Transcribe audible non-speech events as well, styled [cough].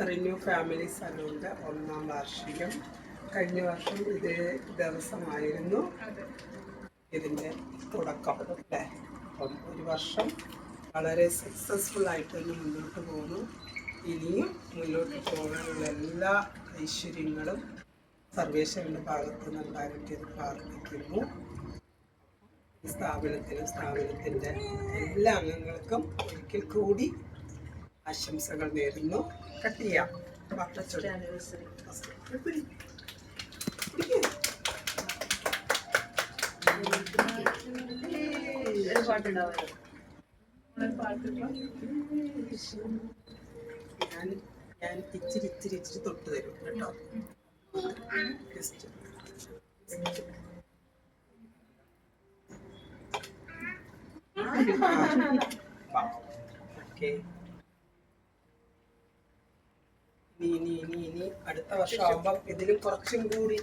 Renew family സലൂണിന്റെ ഒന്നാം വാർഷികം. കഴിഞ്ഞ വർഷം ഇതേ ദിവസമായിരുന്നു ഇതിന്റെ തുടക്കം. അല്ലേ? അപ്പം ഒരു വർഷം വളരെ സക്സസ്ഫുൾ ആയിട്ട് തന്നെ മുന്നോട്ട് പോകുന്നു. ഇനിയും മുന്നോട്ട് പോകാനുള്ള എല്ലാ ഐശ്വര്യങ്ങളും സർവേശ്വരന്റെ ഭാഗത്ത് നിന്ന് ഉണ്ടാകട്ടെ എന്ന് പ്രാർത്ഥിക്കുന്നു. സ്ഥാപനത്തിനും സ്ഥാപനത്തിന്റെ എല്ലാ അംഗങ്ങൾക്കും ഒരിക്കൽ കൂടി ആശംസകൾ നേരുന്നു. കട്ട് ചെയ്യാം. ഞാൻ ഞാൻ ഇച്ചിരി ഇച്ചിരി ഇച്ചിരി തൊട്ട് തരും കേട്ടോ. ഓക്കെ [laughs] ഇനി ഇനി ഇനി അടുത്ത വർഷം ആകുമ്പം ഇതിലും കുറച്ചും കൂടി